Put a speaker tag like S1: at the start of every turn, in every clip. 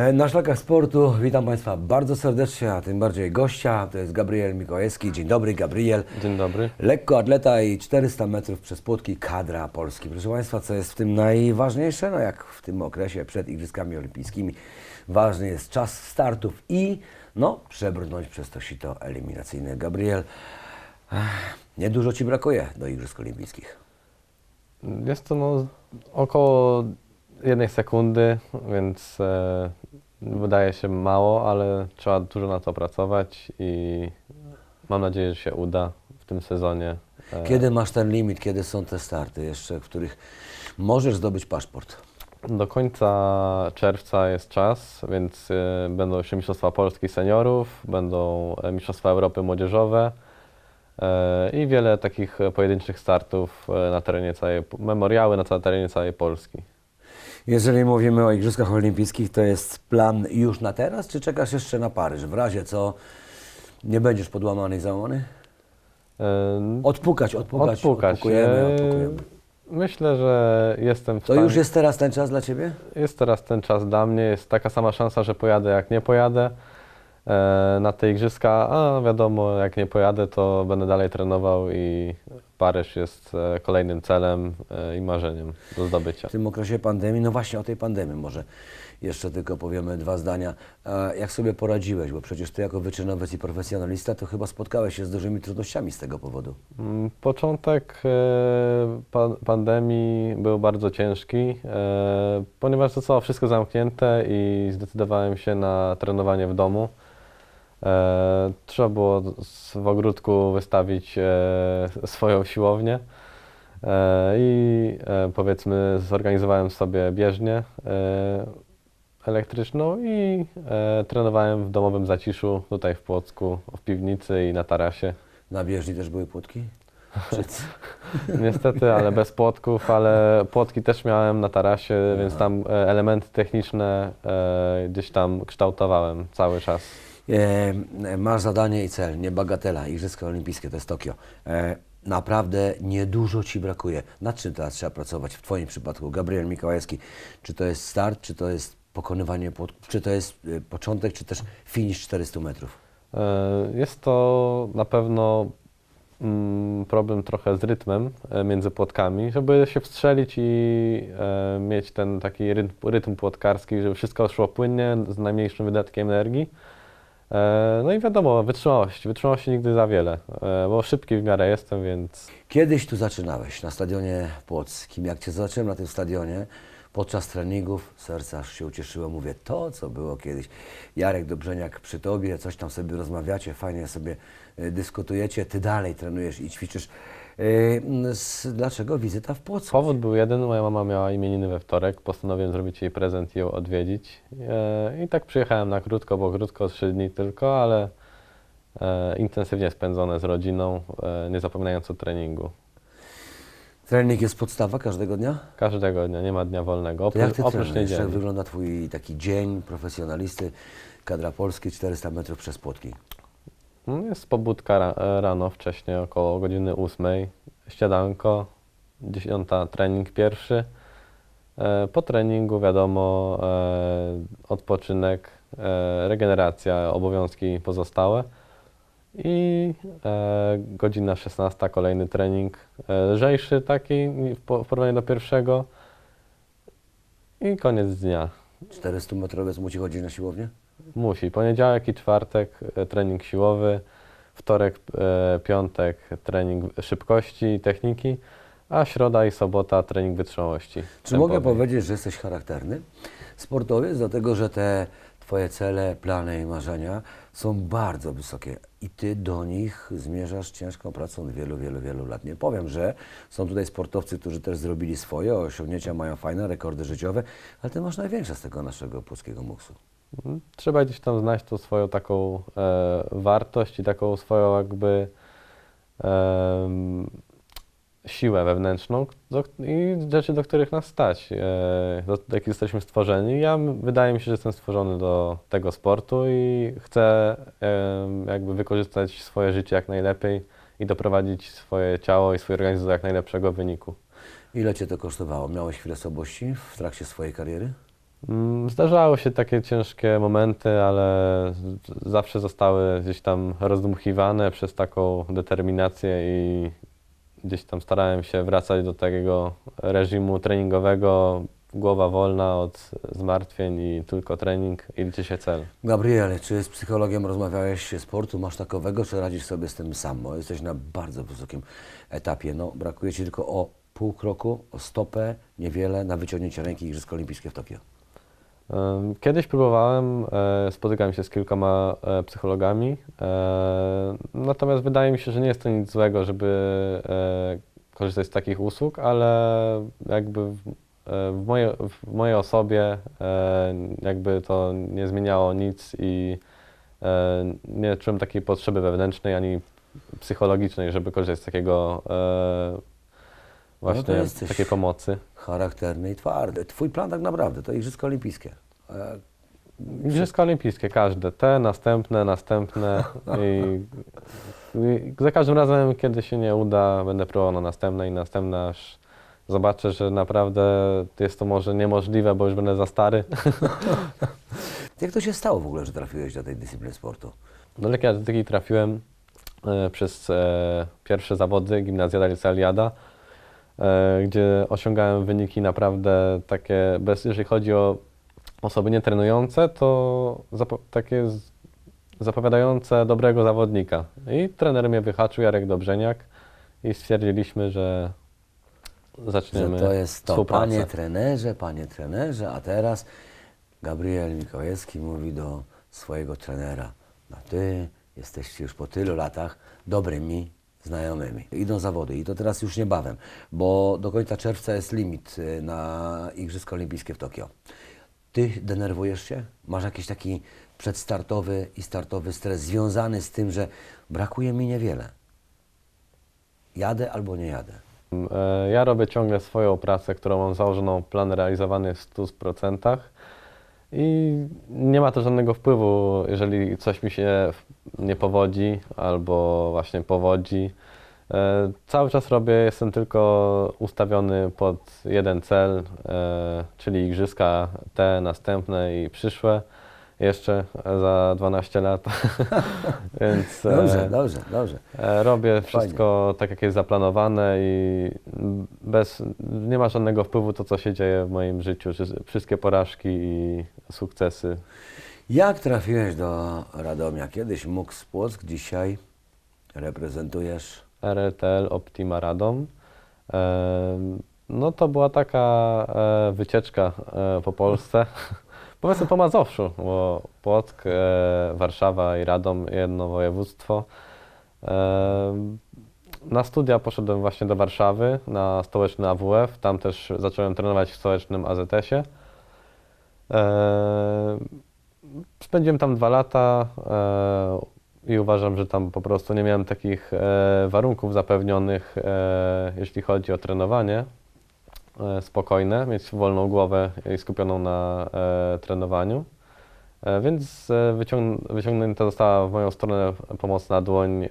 S1: E, Na szlakach sportu witam Państwa bardzo serdecznie, a tym bardziej gościa. To jest Gabriel Mikołajewski. Dzień dobry, Gabriel.
S2: Dzień dobry.
S1: Lekkoatleta i 400 metrów przez płotki kadra Polski. Proszę Państwa, co jest w tym najważniejsze? No jak w tym okresie przed Igrzyskami Olimpijskimi ważny jest czas startów i no, przebrnąć przez to sito eliminacyjne. Gabriel, niedużo Ci brakuje do Igrzysk Olimpijskich.
S2: Jest to no, około jednej sekundy, więc e, wydaje się mało, ale trzeba dużo na to pracować i mam nadzieję, że się uda w tym sezonie. E,
S1: Kiedy masz ten limit, kiedy są te starty jeszcze, w których możesz zdobyć paszport?
S2: Do końca czerwca jest czas, więc e, będą jeszcze Mistrzostwa Polski Seniorów, będą e, Mistrzostwa Europy Młodzieżowe i wiele takich pojedynczych startów na terenie całej, memoriały na terenie całej Polski.
S1: Jeżeli mówimy o Igrzyskach Olimpijskich, to jest plan już na teraz, czy czekasz jeszcze na Paryż? W razie co nie będziesz podłamany i załamany? Odpukać, odpukać,
S2: Odpukać.
S1: odpukujemy, odpukujemy.
S2: Myślę, że jestem w
S1: To
S2: stanie.
S1: już jest teraz ten czas dla Ciebie?
S2: jest teraz ten czas dla mnie. Jest taka sama szansa, że pojadę, jak nie pojadę na te igrzyska. A wiadomo, jak nie pojadę, to będę dalej trenował i Paryż jest e, kolejnym celem e, i marzeniem do zdobycia.
S1: W tym okresie pandemii, no właśnie o tej pandemii może jeszcze tylko powiemy dwa zdania. E, Jak sobie poradziłeś? Bo przecież Ty jako wyczynowiec i profesjonalista to chyba spotkałeś się z dużymi trudnościami z tego powodu.
S2: Mm, Początek e, pa- pandemii był bardzo ciężki, e, ponieważ zostało wszystko zamknięte i zdecydowałem się na trenowanie w domu. E, Trzeba było w ogródku wystawić e, swoją siłownię e, i e, powiedzmy zorganizowałem sobie bieżnię e, elektryczną i e, trenowałem w domowym zaciszu tutaj w Płocku, w piwnicy i na tarasie.
S1: Na bieżni też były płotki? Czy
S2: Niestety, ale bez płotków, ale płotki też miałem na tarasie, więc tam e, elementy techniczne e, gdzieś tam kształtowałem cały czas.
S1: E, masz zadanie i cel, nie bagatela. Igrzyska Olimpijskie to jest Tokio. E, naprawdę niedużo Ci brakuje. Nad czym teraz trzeba pracować w Twoim przypadku, Gabriel Mikołajewski? Czy to jest start, czy to jest pokonywanie płotków, czy to jest e, początek, czy też finish 400 metrów?
S2: Jest to na pewno mm, problem trochę z rytmem między płotkami, żeby się wstrzelić i mieć ten taki rytm płotkarski, żeby wszystko szło płynnie, z najmniejszym wydatkiem energii. E, No i wiadomo, wytrzymałość. Wytrzymałości nigdy za wiele, e, bo szybki w miarę jestem, więc
S1: Kiedyś tu zaczynałeś na stadionie płockim. Jak Cię zobaczyłem na tym stadionie, podczas treningów, serce aż się ucieszyło. Mówię, to co było kiedyś. Jarek Dobrzeniak przy Tobie, coś tam sobie rozmawiacie, fajnie sobie y, dyskutujecie, Ty dalej trenujesz i ćwiczysz. Dlaczego wizyta w Płocku?
S2: Powód był jeden, moja mama miała imieniny we wtorek, postanowiłem zrobić jej prezent i ją odwiedzić. E, I tak przyjechałem na krótko, bo krótko, trzy dni tylko, ale e, intensywnie spędzone z rodziną, e, nie zapominając o treningu.
S1: Trening jest podstawa każdego dnia?
S2: Każdego dnia, nie ma dnia wolnego,
S1: To jak
S2: oprócz,
S1: Ty
S2: oprócz
S1: trenujesz? Jak wygląda Twój taki dzień profesjonalisty, kadra Polski, 400 metrów przez płotki?
S2: Mm, Jest pobudka ra, rano, wcześniej, około godziny ósmej, śniadanko, dziesiąta trening pierwszy. E, Po treningu wiadomo, e, odpoczynek, e, regeneracja, obowiązki pozostałe i godzina 16 kolejny trening lżejszy taki w porównaniu do pierwszego i koniec dnia.
S1: 400 metrowiec musi chodzić na siłownię?
S2: Musi. Poniedziałek i czwartek e, trening siłowy, wtorek, e, piątek trening szybkości i techniki, a środa i sobota trening wytrzymałości.
S1: Czy mogę
S2: tempowej.
S1: powiedzieć, że jesteś charakterny sportowiec, dlatego że te Twoje cele, plany i marzenia są bardzo wysokie i Ty do nich zmierzasz ciężką pracą od wielu, wielu, wielu lat. Nie powiem, że są tutaj sportowcy, którzy też zrobili swoje osiągnięcia, mają fajne rekordy życiowe, ale Ty masz największe z tego naszego polskiego muksu.
S2: Mhm. Trzeba gdzieś tam znać tą swoją taką e, wartość i taką swoją jakby em, siłę wewnętrzną do, i rzeczy, do których nas stać, e, do, do jakich jesteśmy stworzeni. Ja wydaje mi się, że jestem stworzony do tego sportu i chcę em, jakby wykorzystać swoje życie jak najlepiej i doprowadzić swoje ciało i swój organizm do jak najlepszego wyniku.
S1: Ile Cię to kosztowało? Miałeś chwilę słabości w trakcie swojej kariery?
S2: Mm, Zdarzały się takie ciężkie momenty, ale zawsze zostały gdzieś tam rozdmuchiwane przez taką determinację i gdzieś tam starałem się wracać do takiego reżimu treningowego, głowa wolna od zmartwień i tylko trening i liczy się cel.
S1: Gabriele, czy z psychologiem rozmawiałeś się sportu, masz takowego, czy radzisz sobie z tym sam? Jesteś na bardzo wysokim etapie. No, brakuje Ci tylko o pół kroku, o stopę, niewiele na wyciągnięcie ręki Igrzyska Olimpijskie w Tokio.
S2: Kiedyś próbowałem, e, spotykałem się z kilkoma e, psychologami, e, natomiast wydaje mi się, że nie jest to nic złego, żeby korzystać z takich usług, ale jakby w, w, moje, w mojej osobie jakby to nie zmieniało nic i nie czułem takiej potrzeby wewnętrznej ani psychologicznej, żeby korzystać z takiego właśnie
S1: jesteś-
S2: takiej pomocy.
S1: Charakterny i twardy. Twój plan tak naprawdę to Igrzyska Olimpijskie.
S2: Igrzyska olimpijskie, każde. Te, następne, następne. I, I za każdym razem, kiedy się nie uda, będę próbował na następne i następne, aż zobaczę, że naprawdę jest to może niemożliwe, bo już będę za stary.
S1: Jak to się stało w ogóle, że trafiłeś do tej dyscypliny sportu?
S2: Do lekkiej atletyki trafiłem e, przez e, pierwsze zawody Gimnazjada Licealiada, e, gdzie osiągałem wyniki naprawdę takie, bez, jeżeli chodzi o osoby nietrenujące, to zapo- takie zapowiadające dobrego zawodnika. I trener mnie wyhaczył, Jarek Dobrzeniak i stwierdziliśmy, że zaczniemy
S1: Że to jest to,
S2: współpracę.
S1: panie trenerze, panie trenerze, a teraz Gabriel Mikołajewski mówi do swojego trenera, no ty jesteście już po tylu latach dobrymi znajomymi. Idą zawody i to teraz już niebawem, bo do końca czerwca jest limit y, na Igrzyska Olimpijskie w Tokio. Ty denerwujesz się? Masz jakiś taki przedstartowy i startowy stres związany z tym, że brakuje mi niewiele. Jadę albo nie jadę.
S2: E, Ja robię ciągle swoją pracę, którą mam założoną, plan realizowany w 100% i nie ma to żadnego wpływu, jeżeli coś mi się nie powodzi albo właśnie powodzi. E, Cały czas robię, jestem tylko ustawiony pod jeden cel, e, czyli igrzyska te następne i przyszłe jeszcze za 12 lat. Więc e,
S1: Dobrze, dobrze, dobrze.
S2: E, Robię wszystko tak, jak jest zaplanowane i bez, nie ma żadnego wpływu to, co się dzieje w moim życiu. Wszy- Wszystkie porażki i sukcesy.
S1: Jak trafiłeś do Radomia? Kiedyś mógł z Płock, dzisiaj reprezentujesz.
S2: RTL Optima Radom. E, No to była taka e, wycieczka e, po Polsce. Powiedzmy po Mazowszu, bo Płock, e, Warszawa i Radom jedno województwo. E, Na studia poszedłem właśnie do Warszawy na stołeczny AWF. Tam też zacząłem trenować w stołecznym AZS-ie. E, Spędziłem tam dwa lata e, i uważam, że tam po prostu nie miałem takich e, warunków zapewnionych, e, jeśli chodzi o trenowanie spokojne, mieć wolną głowę i skupioną na e, trenowaniu. E, więc e, wyciąg- wyciągnięta została w moją stronę pomocna dłoń e,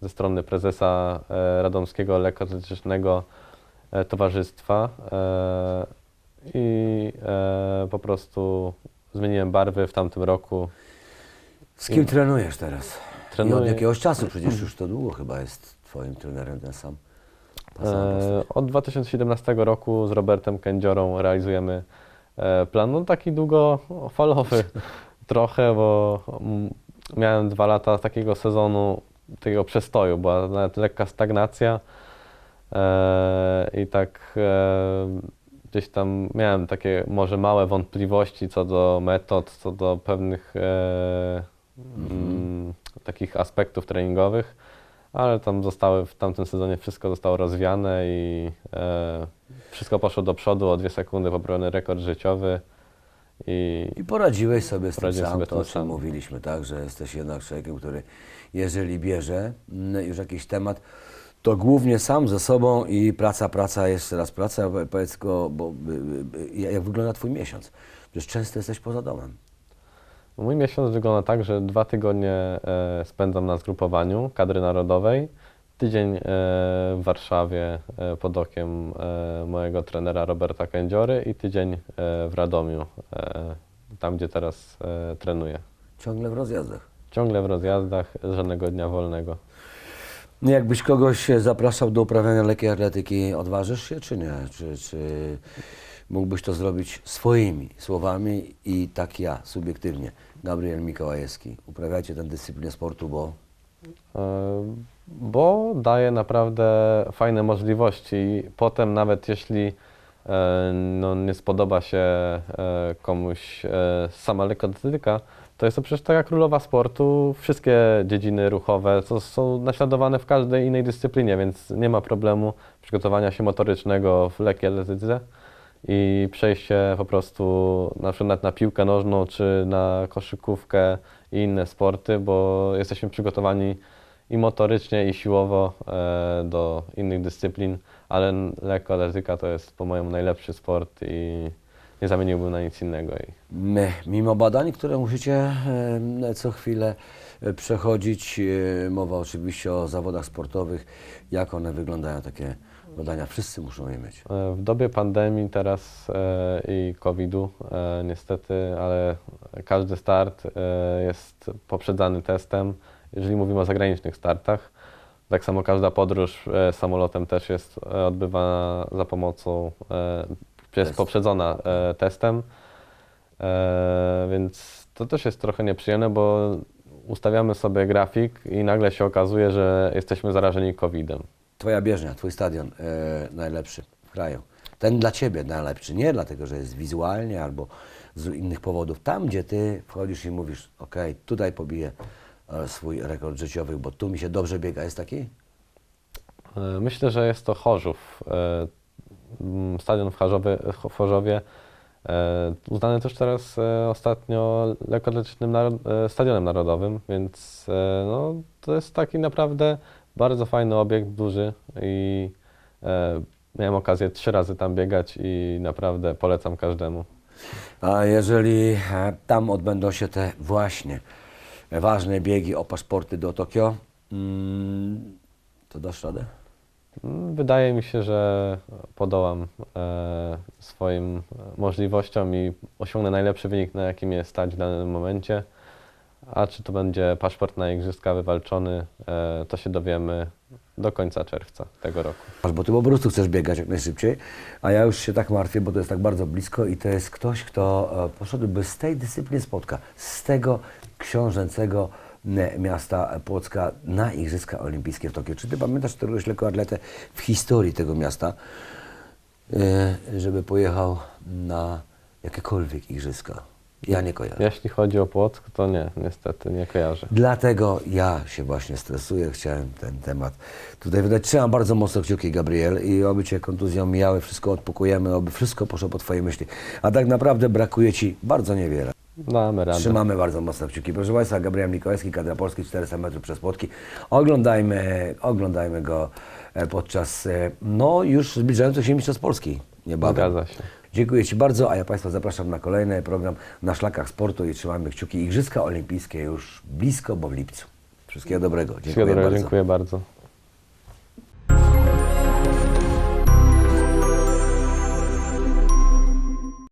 S2: ze strony prezesa e, Radomskiego Lekkoatletycznego e, Towarzystwa e, i e, po prostu zmieniłem barwy w tamtym roku.
S1: Z kim trenujesz teraz? I od
S2: Trenuję-
S1: jakiegoś czasu, przecież już to długo chyba jest twoim trenerem ten sam.
S2: E, Od 2017 roku z Robertem Kędziorą realizujemy e, plan, no taki długofalowy trochę, bo mm, miałem dwa lata takiego sezonu, takiego przestoju, była nawet lekka stagnacja e, i tak e, gdzieś tam miałem takie może małe wątpliwości co do metod, co do pewnych e, mm, takich aspektów treningowych ale tam zostały w tamtym sezonie wszystko zostało rozwiane i e, wszystko poszło do przodu o dwie sekundy poprawiony rekord życiowy i
S1: I poradziłeś sobie z tym sam,
S2: sobie
S1: to o czym
S2: sam.
S1: mówiliśmy, tak, że jesteś jednak człowiekiem, który jeżeli bierze mm, już jakiś temat, to głównie sam ze sobą i praca, praca, jeszcze raz praca. Powiedz go, bo y, y, jak wygląda twój miesiąc? Przecież często jesteś poza domem.
S2: Mój miesiąc wygląda tak, że dwa tygodnie e, spędzam na zgrupowaniu kadry narodowej, tydzień e, w Warszawie e, pod okiem mojego trenera Roberta Kędziory i tydzień w Radomiu, tam gdzie teraz trenuję.
S1: Ciągle w rozjazdach.
S2: Ciągle w rozjazdach, żadnego dnia wolnego.
S1: No Jakbyś kogoś zapraszał do uprawiania lekkiej atletyki, odważysz się czy nie? Czy, czy mógłbyś to zrobić swoimi słowami i tak ja, subiektywnie, Gabriel Mikołajewski. Uprawiajcie tę dyscyplinę sportu, bo
S2: bo daje naprawdę fajne możliwości. Potem nawet jeśli e, no, nie spodoba się e, komuś e, sama lekkoatletyka, to jest to przecież taka królowa sportu. Wszystkie dziedziny ruchowe to są naśladowane w każdej innej dyscyplinie, więc nie ma problemu przygotowania się motorycznego w lekkiej atletyce i przejście po prostu na przykład na piłkę nożną czy na koszykówkę i inne sporty, bo jesteśmy przygotowani i motorycznie, i siłowo e, do innych dyscyplin, ale lekkoatletyka to jest po mojemu najlepszy sport i nie zamieniłbym na nic innego.
S1: My, mimo badań, które musicie e, co chwilę e, przechodzić, mowa oczywiście o zawodach sportowych, jak one wyglądają, takie badania, wszyscy muszą je mieć.
S2: E, W dobie pandemii teraz e, i COVID-u e, niestety, ale każdy start jest poprzedzany testem, jeżeli mówimy o zagranicznych startach. Tak samo każda podróż samolotem też jest odbywana za pomocą, jest
S1: Test.
S2: poprzedzona e, testem, więc to też jest trochę nieprzyjemne, bo ustawiamy sobie grafik i nagle się okazuje, że jesteśmy zarażeni COVID-em.
S1: Twoja bieżnia, twój stadion e, najlepszy w kraju. Ten dla ciebie najlepszy, nie dlatego, że jest wizualnie albo z innych powodów. Tam, gdzie ty wchodzisz i mówisz, ok, tutaj pobiję e, swój rekord życiowy, bo tu mi się dobrze biega, jest taki?
S2: E, Myślę, że jest to Chorzów. Stadion w Chorzowie, w Chorzowie uznany też teraz ostatnio e, stadionem narodowym, więc no, to jest taki naprawdę bardzo fajny obiekt, duży i e, miałem okazję trzy razy tam biegać i naprawdę polecam każdemu.
S1: A jeżeli e, tam odbędą się te właśnie ważne biegi o paszporty do Tokio, mm, to dasz radę?
S2: Mm, Wydaje mi się, że podołam e, swoim możliwościom i osiągnę najlepszy wynik, na jaki mnie stać w danym momencie. A czy to będzie paszport na igrzyska wywalczony, e, to się dowiemy do końca czerwca tego roku.
S1: Aż Bo ty po prostu chcesz biegać jak najszybciej, a ja już się tak martwię, bo to jest tak bardzo blisko i to jest ktoś, kto e, poszedłby z tej dyscypliny spotka, z tego książęcego miasta Płocka na Igrzyska Olimpijskie w Tokio. Czy ty pamiętasz któregoś lekkoatletę w historii tego miasta, e, żeby pojechał na jakiekolwiek Igrzyska? Ja nie kojarzę.
S2: Jeśli chodzi o Płock, to nie, niestety nie kojarzę.
S1: Dlatego ja się właśnie stresuję, chciałem ten temat tutaj wydać. Trzymam bardzo mocno kciuki, Gabriel, i oby Cię kontuzją mijały, wszystko odpukujemy, oby wszystko poszło po Twojej myśli. A tak naprawdę brakuje Ci bardzo niewiele.
S2: Damy radę.
S1: Trzymamy bardzo mocno kciuki. Proszę Państwa, Gabriel Mikołajski, kadra Polski, 400 metrów przez płotki. Oglądajmy, oglądajmy go e, podczas, e, no już zbliżających się Mistrzostw Polski niebawem.
S2: Zgadza się.
S1: Dziękuję Ci bardzo, a ja Państwa zapraszam na kolejny program na szlakach sportu i trzymamy kciuki. Igrzyska Olimpijskie już blisko, bo w lipcu. Wszystkiego dobrego. Dziękuję
S2: Wszystkiego dobrego,
S1: bardzo.
S2: dziękuję bardzo.